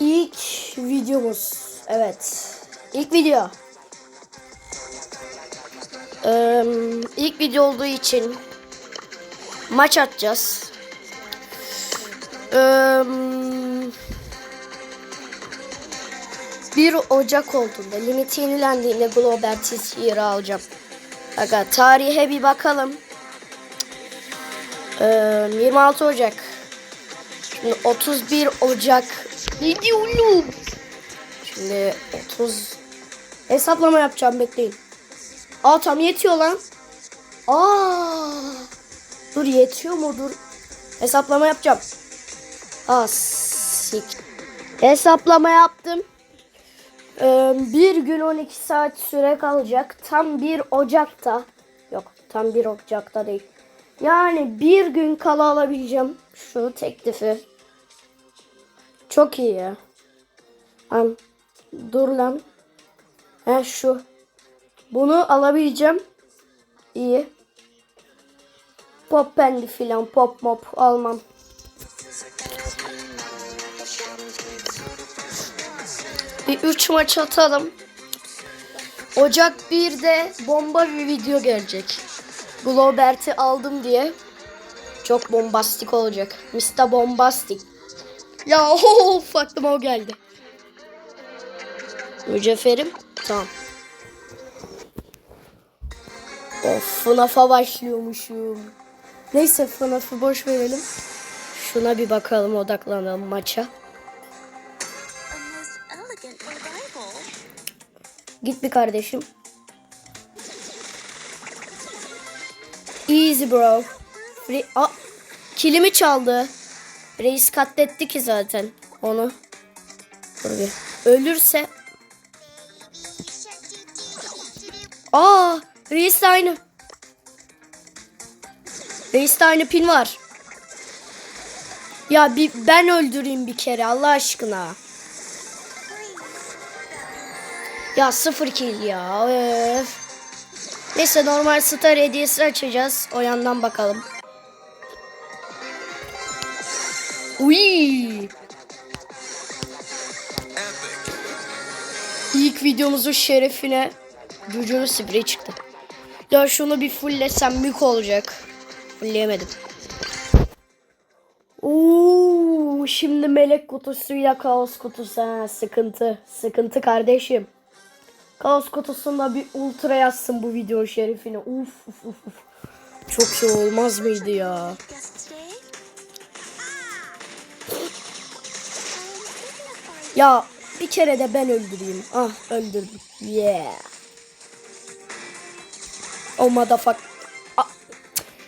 İlk videomuz. Evet. İlk video. Ee, ilk video olduğu için maç atacağız. Ee, 1 Ocak olduğunda limiti yenilendiğinde Global Tizier'ı alacağım. Aga tarihe bir bakalım. Ee, 26 Ocak. Şimdi 31 Ocak. Ne diyorum? Şimdi 30 hesaplama yapacağım bekleyin. Aa tam yetiyor lan. Aa. Dur yetiyor mu dur. Hesaplama yapacağım. Aa. Hesaplama yaptım. Ee, bir gün 12 saat süre kalacak. Tam 1 Ocak'ta. Yok tam 1 Ocak'ta değil. Yani bir gün kala alabileceğim şu teklifi. Çok iyi ya. An, dur lan. He şu. Bunu alabileceğim. İyi. Pop pendi filan pop mop almam. Bir 3 maç atalım. Ocak 1'de bomba bir video gelecek. Globert'i aldım diye. Çok bombastik olacak. Mr. Bombastic. Ya of aklıma o geldi. Mücevherim. Tamam. Of FNAF'a başlıyormuşum. Neyse FNAF'ı boş verelim. Şuna bir bakalım odaklanalım maça. Git bir kardeşim. Easy bro. Free... Aa, kilimi çaldı. Reis katletti ki zaten onu. Ölürse... Aa, reis de aynı. Reis de aynı pin var. Ya bir ben öldüreyim bir kere Allah aşkına. Ya sıfır kill ya. Öf. Neyse normal star hediyesi açacağız. O yandan bakalım. Uy. İlk videomuzun şerefine cücüğün sprey çıktı. Ya şunu bir fulllesem mük olacak. Fullleyemedim. Oo, şimdi melek kutusuyla kaos kutusu ha, sıkıntı. Sıkıntı kardeşim. Kaos kutusunda bir ultra yazsın bu video şerifine. Uf uf uf. uf. Çok şey olmaz mıydı ya? Ya bir kere de ben öldüreyim. Ah öldürdüm. Yeah. Oh motherfuck. Ah,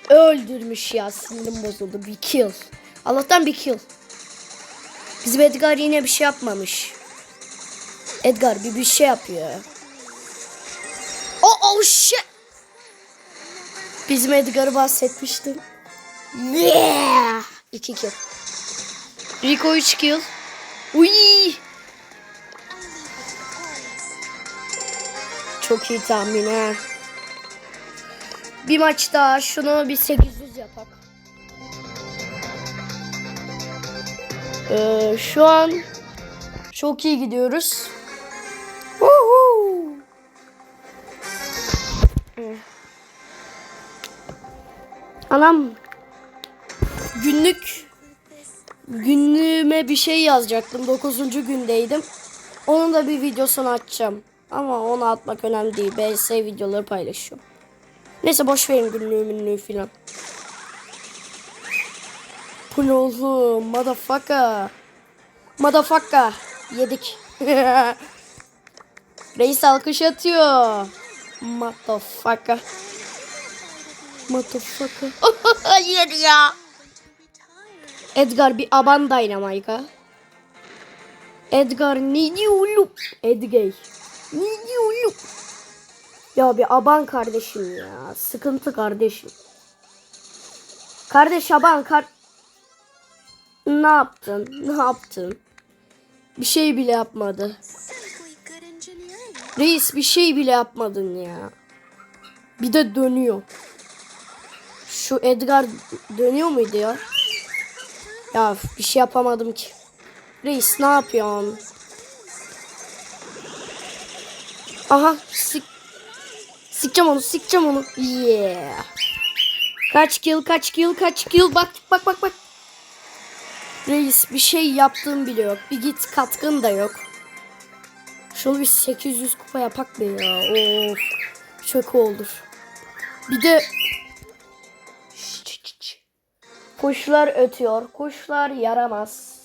öldürmüş ya sinirim bozuldu. Bir kill. Allah'tan bir kill. Bizim Edgar yine bir şey yapmamış. Edgar bir bir şey yapıyor. Oh oh shit. Bizim Edgar'ı bahsetmiştim. Yeah. 2 kill. Rico 3 kill. Uy. Çok iyi tahmin ha. Bir maç daha şunu bir 800 yapak. Ee, şu an çok iyi gidiyoruz. Woohoo! Ee. Anam günlük günlüğüme bir şey yazacaktım. 9. gündeydim. Onun da bir videosunu açacağım. Ama onu atmak önemli değil. BS videoları paylaşıyorum. Neyse boş verin günlüğü minlüğü filan. Bu ne oğlum? Motherfucker. Motherfucker. Yedik. Reis alkış atıyor. Motherfucker. Motherfucker. Hayır ya. Edgar bir aban Dynamite'a. Edgar ne diyor? Edgar. Ne diyor? Ya bir aban kardeşim ya. Sıkıntı kardeşim. Kardeş aban kar... Ne yaptın? Ne yaptın? Bir şey bile yapmadı. Reis bir şey bile yapmadın ya. Bir de dönüyor. Şu Edgar dönüyor muydu ya? Ya bir şey yapamadım ki. Reis ne yapıyorsun? Aha sik sikeceğim onu sikeceğim onu. Yeah. Kaç kill kaç kill kaç kill bak bak bak bak. Reis bir şey yaptığım bile yok. Bir git katkın da yok. Şöyle bir 800 kupa yapak be ya. Of. Çok olur. Bir de Kuşlar ötüyor. Kuşlar yaramaz.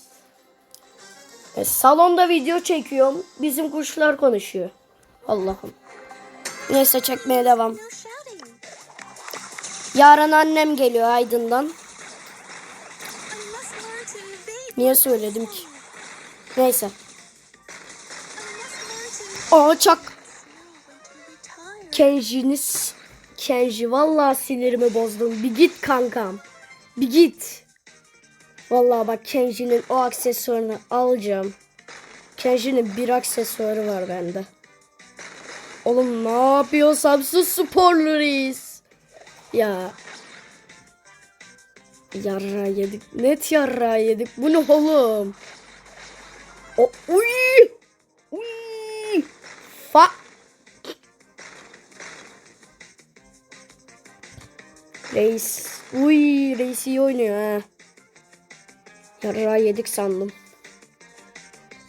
E, salonda video çekiyorum. Bizim kuşlar konuşuyor. Allah'ım. Neyse çekmeye devam. Yarın annem geliyor Aydın'dan. Niye söyledim ki? Neyse. Aa çak. Kenji'niz. Kenji vallahi sinirimi bozdun. Bir git kankam. Bir git. Vallahi bak Kenji'nin o aksesuarını alacağım. Kenji'nin bir aksesuarı var bende. Oğlum ne yapıyor Samsun sporlu reis? Ya. Yarra yedik. Net yarra yedik. Bu ne oğlum? O uy! Fa Reis. Uy reis iyi oynuyor ha. Yarra yedik sandım.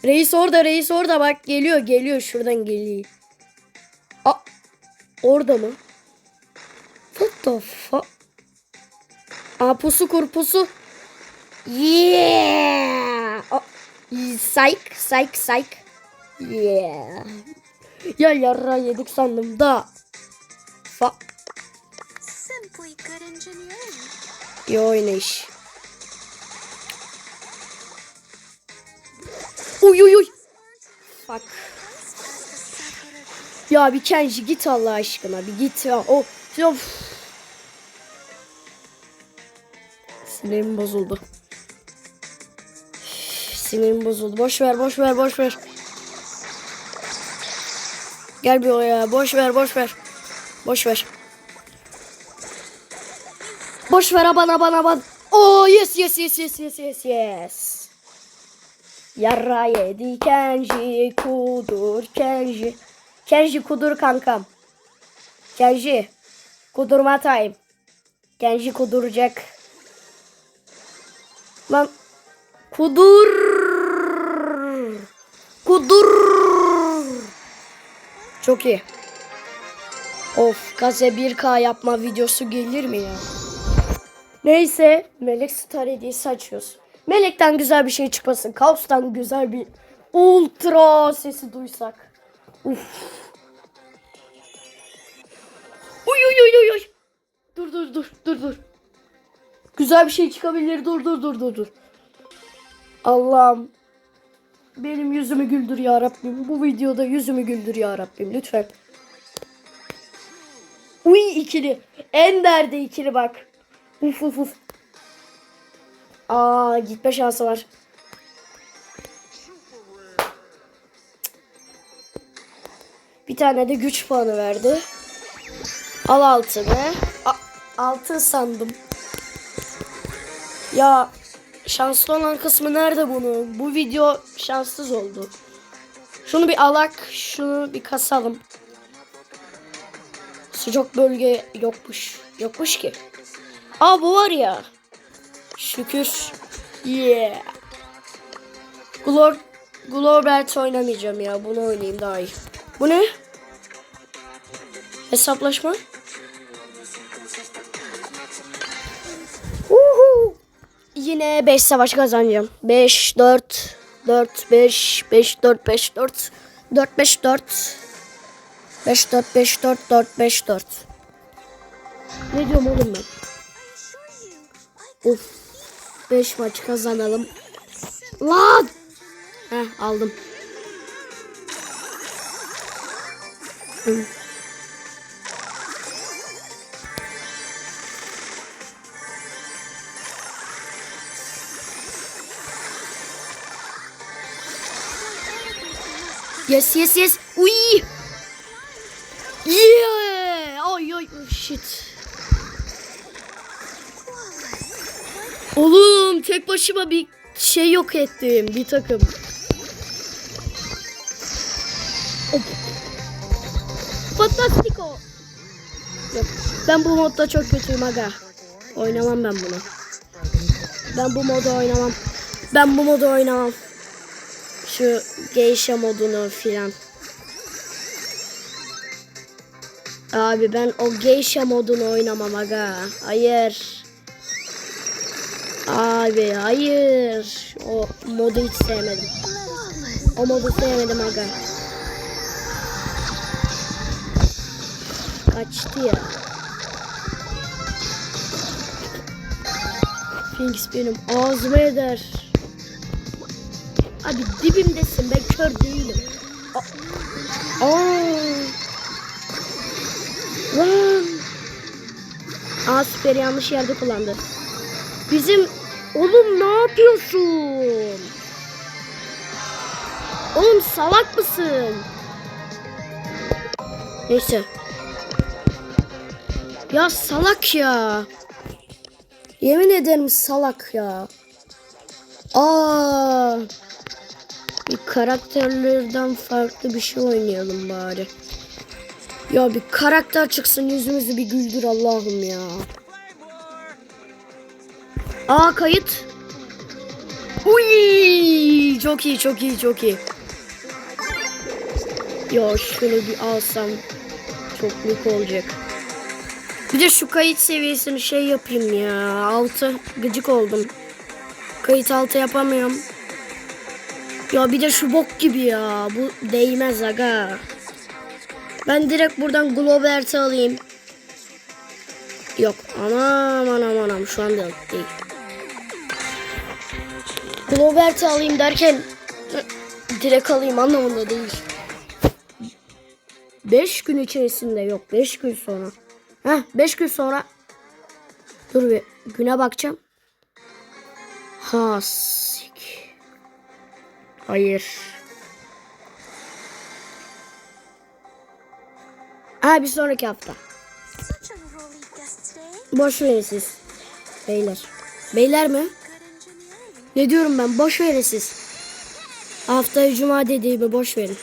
Reis orada reis orada bak geliyor geliyor şuradan geliyor. A orada mı? What the fuck? Aa pusu kur pusu. Yeah. A psych psych psych. Yeah. Ya yarra yedik sandım da. Fa Simply good engineering. İyi oynayış. Uy uy uy. Bak. Ya bir Kenji git Allah aşkına bir git ya. O of. Sinirim bozuldu. Sinirim bozuldu. Boş ver boş ver boş ver. Gel bir oraya. Boş ver boş ver. Boş ver. Boş ver bana bana bana. Oh yes yes yes yes yes yes yes. Yarra yedi Kenji kudur Kenji. Kenji kudur kankam. Kenji kudurma time. Kenji kuduracak. Lan kudur. Kudur. Çok iyi. Of Gaze 1K yapma videosu gelir mi ya? Neyse Melek Star hediyesi. Melek'ten güzel bir şey çıkmasın. Kaos'tan güzel bir ultra sesi duysak. Uf. Uy uy uy uy uy. Dur dur dur dur dur. Güzel bir şey çıkabilir. Dur dur dur dur dur. Allah'ım. Benim yüzümü güldür ya Rabbim. Bu videoda yüzümü güldür ya Rabbim lütfen. Uy ikili. Ender'de ikili bak. Uf uf uf. Aa gitme şansı var. Bir tane de güç puanı verdi. Al altını. A- altın sandım. Ya şanslı olan kısmı nerede bunun? Bu video şanssız oldu. Şunu bir alak, şunu bir kasalım. Sıcak bölge yokmuş. Yokmuş ki. Aa bu var ya. Şükür. Yeah. Glor Globert oynamayacağım ya. Bunu oynayayım daha iyi. Bu ne? Hesaplaşma. Uhu. Yine 5 savaş kazanacağım. 5 4 4 5 5 4 5 4 4 5 4 5 4 5 4 4 5 4 Ne diyorum oğlum ben? Of. 5 maç kazanalım. Lan! Heh aldım. Yes yes yes. Uy. Yeah. Ay ay oh, shit. Oğlum tek başıma bir şey yok ettim bir takım. Hop. Fantastico. Yok, ben bu modda çok kötüyüm aga. Oynamam ben bunu. Ben bu modu oynamam. Ben bu modu oynamam. Şu geisha modunu filan. Abi ben o geisha modunu oynamam aga. Hayır. Abi hayır. O modu hiç sevmedim. O modu sevmedim aga. Kaçtı ya. Finks benim ağzıma eder. Abi dibimdesin ben kör değilim. Aa. Aa. Aa süper yanlış yerde kullandı. Bizim oğlum ne yapıyorsun? Oğlum salak mısın? Neyse. Ya salak ya. Yemin ederim salak ya. Aa. Bir karakterlerden farklı bir şey oynayalım bari. Ya bir karakter çıksın yüzümüzü bir güldür Allah'ım ya. Aa kayıt. Uy, çok iyi çok iyi çok iyi. Ya şunu bir alsam çok büyük olacak. Bir de şu kayıt seviyesini şey yapayım ya. Altı gıcık oldum. Kayıt altı yapamıyorum. Ya bir de şu bok gibi ya. Bu değmez aga. Ben direkt buradan Globert'i alayım. Yok anam anam anam şu anda değil. Globert'i alayım derken direkt alayım anlamında değil. 5 gün içerisinde yok 5 gün sonra. Heh 5 gün sonra dur bir güne bakacağım. Hasik. Hayır. Ha bir sonraki hafta. Boş verin siz. Beyler. Beyler mi? Ne diyorum ben? Boş verin siz. Haftaya cuma dediğimi boş verin.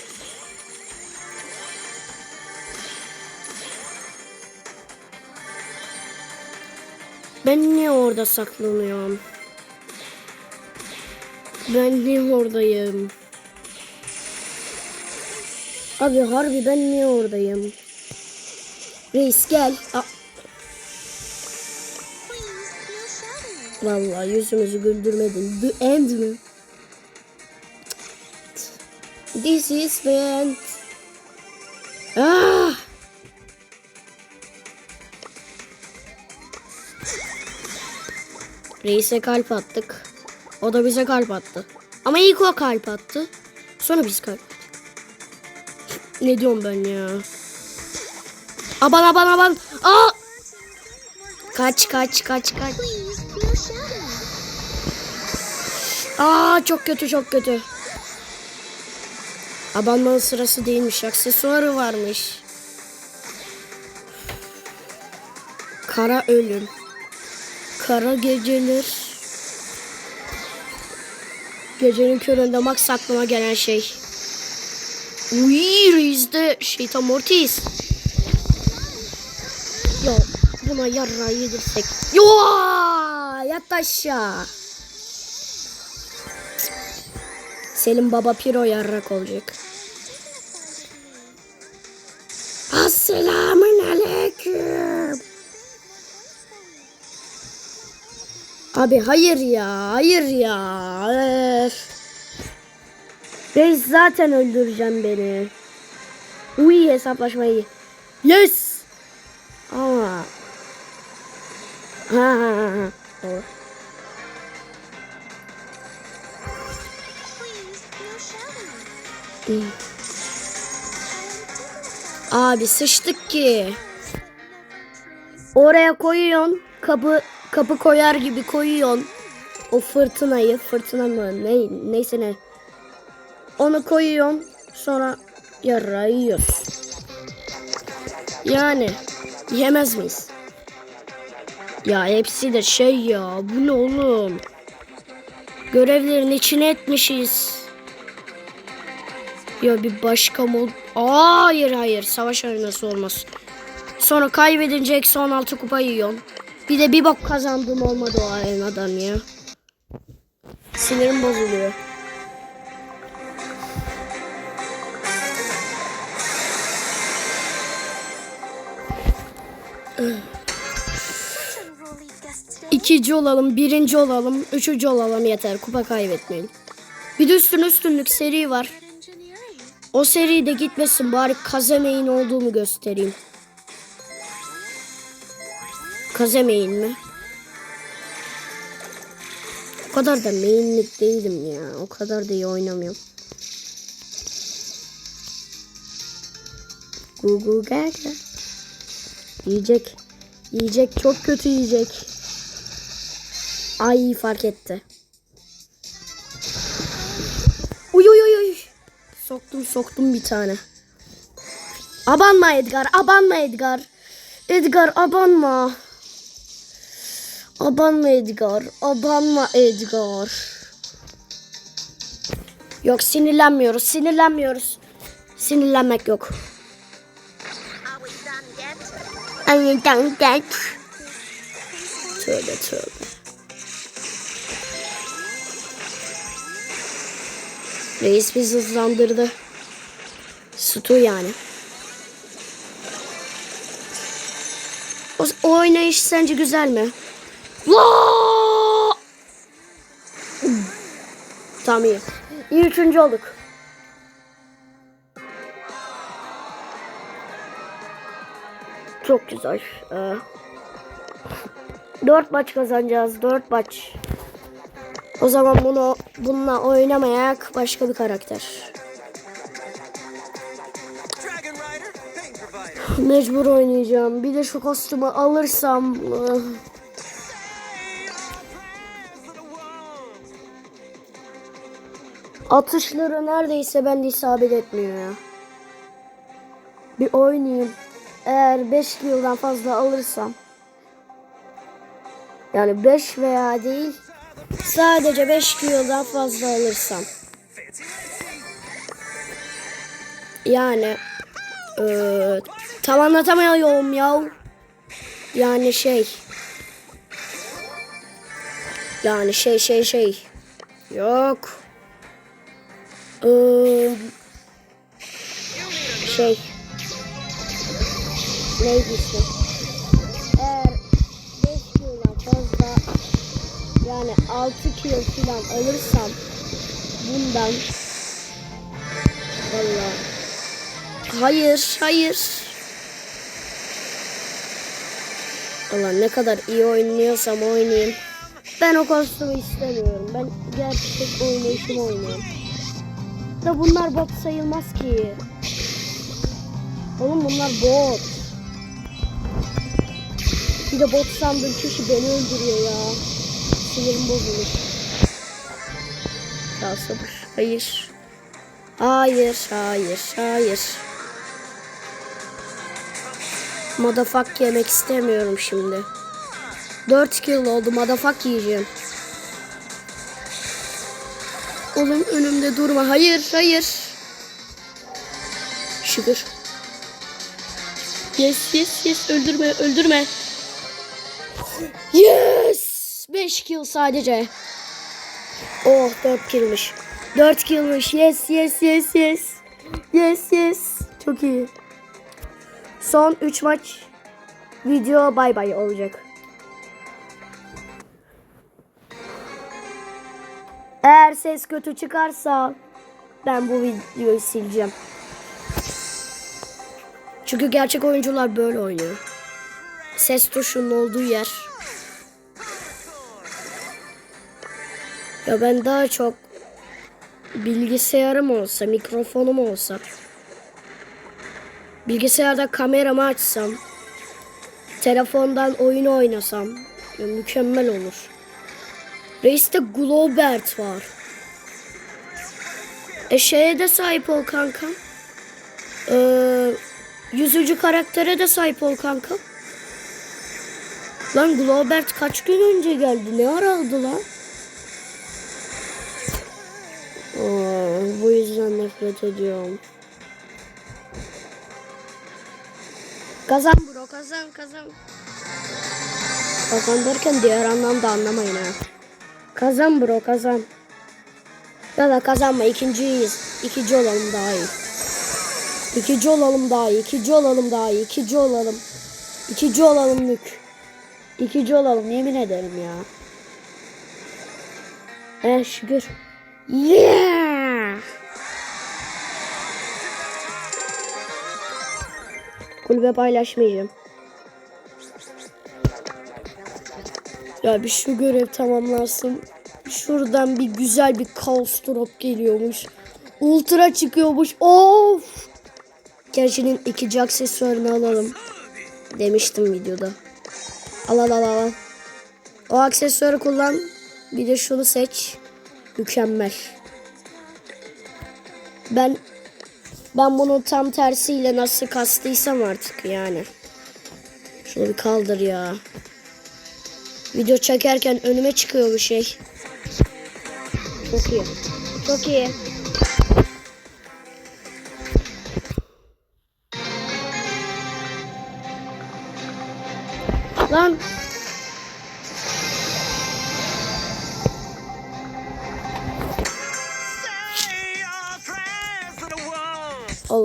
Ben niye orada saklanıyorum? Ben niye oradayım? Abi harbi ben niye oradayım? Reis gel. Aa, Vallahi yüzümüzü güldürmedin. The end mi? This is the end. Ah! Reis'e kalp attık. O da bize kalp attı. Ama ilk o kalp attı. Sonra biz kalp attık. Ne diyorum ben ya? Aban aban aban. Aa! Kaç kaç kaç kaç. Aa çok kötü çok kötü. Abanmanın sırası değilmiş. Aksesuarı varmış. Kara ölüm. Kara geceler. Gecenin köründe max aklıma gelen şey. Uy reisde şeytan mortis. Ya buna yarra yedirsek. Yo yat aşağı. Selim Baba Piro yarrak olacak. Assalamun aleyküm. Abi hayır ya, hayır ya. Öf. Reis zaten öldüreceğim beni. Uy hesaplaşmayı. Yes. Ha ha. Dignified. Abi sıçtık ki. Oraya koyuyorsun. Kapı kapı koyar gibi koyuyorsun. O fırtınayı, fırtına mı ne neyse ne. Onu koyuyorsun. Sonra yarrağı yiyorsun. Yani yemez miyiz? Ya hepsi de şey ya. Bu ne oğlum? Görevlerin içine etmişiz. Ya bir başka mod... Aa, hayır hayır. Savaş arenası olmaz. Sonra kaybedince eksi 16 kupa yiyorsun. Bir de bir bak kazandığım olmadı o arenadan ya. Sinirim bozuluyor. İkinci olalım, birinci olalım, üçüncü olalım yeter. Kupa kaybetmeyin. Bir de üstün üstünlük seri var. O seride gitmesin bari Kazemeyin olduğumu göstereyim. Kazemeyin mi? O kadar da mainlik değilim ya. O kadar da iyi oynamıyorum. Google Gaga. Yiyecek. Yiyecek çok kötü yiyecek. Ay fark etti. Uy uy uy uy. Soktum soktum bir tane. Abanma Edgar, abanma Edgar. Edgar abanma. Abanma Edgar, abanma Edgar. Yok sinirlenmiyoruz, sinirlenmiyoruz. Sinirlenmek yok. Done yet? Tövbe tövbe. Reis bizi hızlandırdı. Stu yani. O, o oynayış sence güzel mi? Tamam iyi. İyi üçüncü olduk. Çok güzel. Ee, dört maç kazanacağız. Dört maç. O zaman bunu bununla oynamayak başka bir karakter. Mecbur oynayacağım. Bir de şu kostümü alırsam. Atışları neredeyse bende isabet etmiyor ya. Bir oynayayım. Eğer 5 yıldan fazla alırsam. Yani 5 veya değil. Sadece 5 yıldan fazla alırsam. Yani eee tam anlatamıyorum ya. Yani şey. Yani şey şey şey. Yok. Eee şey. Neydi ismi? Yani 6 kilo falan alırsam bundan vallahi Hayır, hayır. Allah ne kadar iyi oynuyorsam oynayayım. Ben o kostümü istemiyorum. Ben gerçek oynayışımı oynuyorum. Da bunlar bot sayılmaz ki. Oğlum bunlar bot. Bir de bot sandığım kişi beni öldürüyor ya. Sinirim bozulur. Ya sabır. Hayır. Hayır, hayır, hayır. Madafak yemek istemiyorum şimdi. 4 kill oldu. Madafak yiyeceğim. Oğlum önümde durma. Hayır, hayır. Şükür. Yes, yes, yes. Öldürme, öldürme. Yes! 5 kill sadece. Oh 4 killmiş. 4 killmiş. Yes, yes, yes, yes. Yes, yes. Çok iyi. Son 3 maç video bay bay olacak. Eğer ses kötü çıkarsa ben bu videoyu sileceğim. Çünkü gerçek oyuncular böyle oynuyor. Ses tuşunun olduğu yer. Ya ben daha çok bilgisayarım olsa, mikrofonum olsa Bilgisayarda kameramı açsam, telefondan oyun oynasam ya mükemmel olur. Reis'te Globert var. E şeye de sahip ol kankam. Ee, yüzücü karaktere de sahip ol kankam. Lan Globert kaç gün önce geldi? Ne ara aldı lan? Nefret ediyorum. Kazan bro kazan kazan. Kazan derken diğer anlamda anlamayın ha. Kazan bro kazan. Ya da kazanma ikinciyiz. İkinci olalım daha iyi. İkinci olalım daha iyi. İkinci olalım daha iyi. İkinci olalım. İkinci olalım Lük. İkinci olalım yemin ederim ya. Eh şükür. Yeah! Kulübe paylaşmayacağım. Ya bir şu görev tamamlansın. Şuradan bir güzel bir kaos drop geliyormuş. Ultra çıkıyormuş. Of! Gerçinin ikinci aksesuarını alalım. Demiştim videoda. Al al al al. O aksesuarı kullan. Bir de şunu seç. Mükemmel. Ben ben bunu tam tersiyle nasıl kastıysam artık yani. Şunu bir kaldır ya. Video çekerken önüme çıkıyor bir şey. Çok iyi. Çok iyi. Lan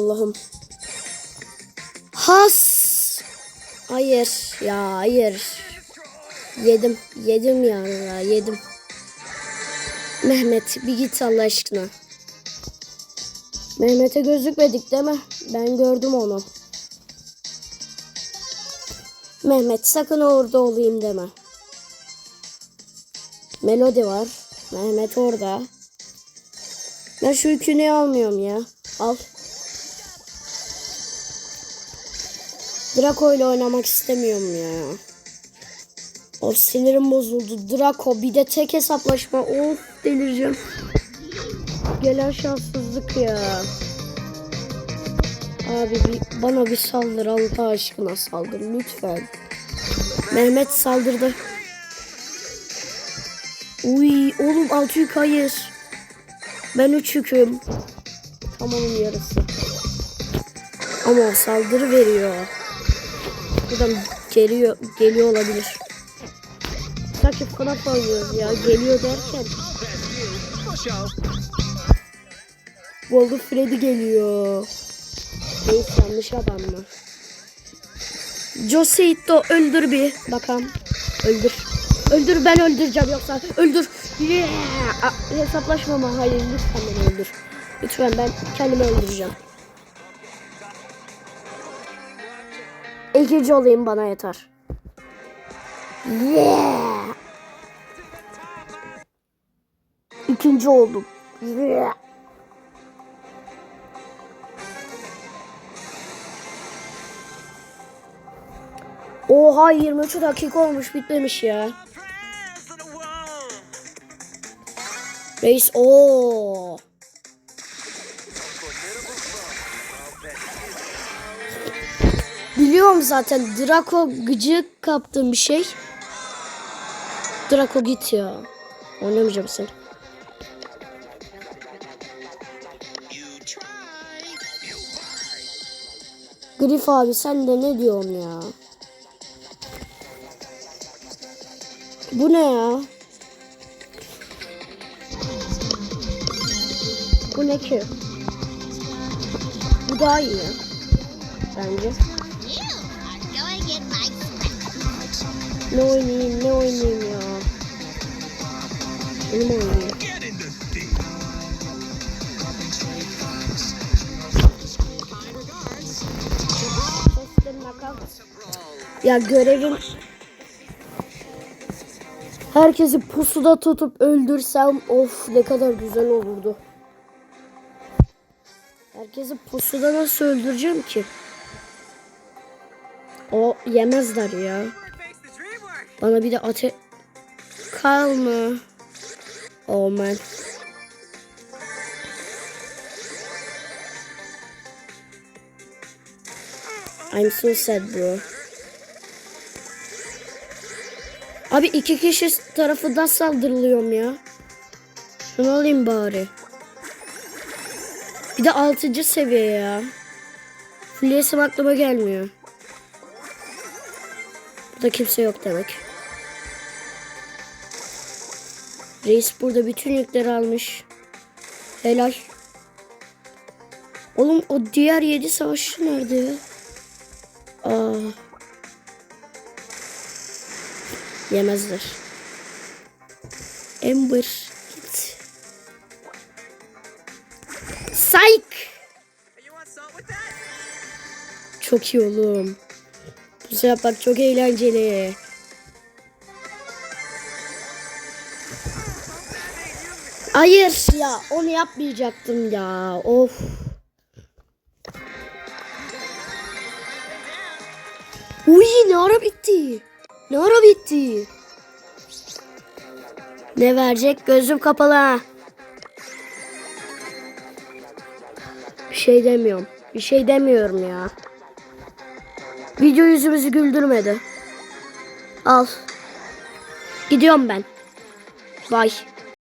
Allah'ım. Has. Hayır ya hayır. Yedim. Yedim ya, yedim. Mehmet bir git Allah aşkına. Mehmet'e gözükmedik değil mi? Ben gördüm onu. Mehmet sakın orada olayım deme. Melodi var. Mehmet orada. Ben şu yükünü almıyorum ya. Al. Draco ile oynamak istemiyorum ya. Of sinirim bozuldu. Draco bir de tek hesaplaşma. Of delireceğim. Gelen şanssızlık ya. Abi bir, bana bir saldır Allah aşkına saldır lütfen. Mehmet saldırdı. Uy oğlum altı yük hayır. Ben üç yüküm. Tamamın yarısı. Ama saldırı veriyor. Buradan geliyor, geliyor olabilir. Sanki FNAF oynuyoruz ya. Geliyor derken. Golden Freddy geliyor. Neyse yanlış adam mı? Joseito öldür bir. Bakalım. Öldür. Öldür ben öldüreceğim yoksa. Öldür. Yeah. Hesaplaşmama. Hayır lütfen beni öldür. Lütfen ben kendimi öldüreceğim. İkinci olayım bana yeter. Yeah. İkinci oldum. Yeah. Oha 23 dakika olmuş bitmemiş ya. Reis o. Biliyorum zaten Draco gıcık kaptığım bir şey. Draco git ya. Oynamayacağım seni. Grif abi sen de ne diyorsun ya? Bu ne ya? Bu ne ki? Bu daha iyi. Bence. Ne oynayayım, ne oynayayım ya? Benim oynayayım. Ya görevim herkesi pusuda tutup öldürsem of ne kadar güzel olurdu. Herkesi pusuda nasıl öldüreceğim ki? O yemezler ya. Bana bir de ate... Kalma. Oh man. I'm so sad bro. Abi iki kişi tarafından saldırılıyorum ya. Şunu alayım bari. Bir de 6. seviye ya. Fullesem aklıma gelmiyor. Burada kimse yok demek. Reis burada bütün yükleri almış. Helal. Oğlum o diğer 7 savaşçı nerede? Aa. Yemezler. Ember git. Psych. Çok iyi oğlum. Bu şey yapmak çok eğlenceli. Hayır ya onu yapmayacaktım ya. Of. Uy ne ara bitti? Ne ara bitti? Ne verecek? Gözüm kapalı. Bir şey demiyorum. Bir şey demiyorum ya. Video yüzümüzü güldürmedi. Al. Gidiyorum ben. Bye.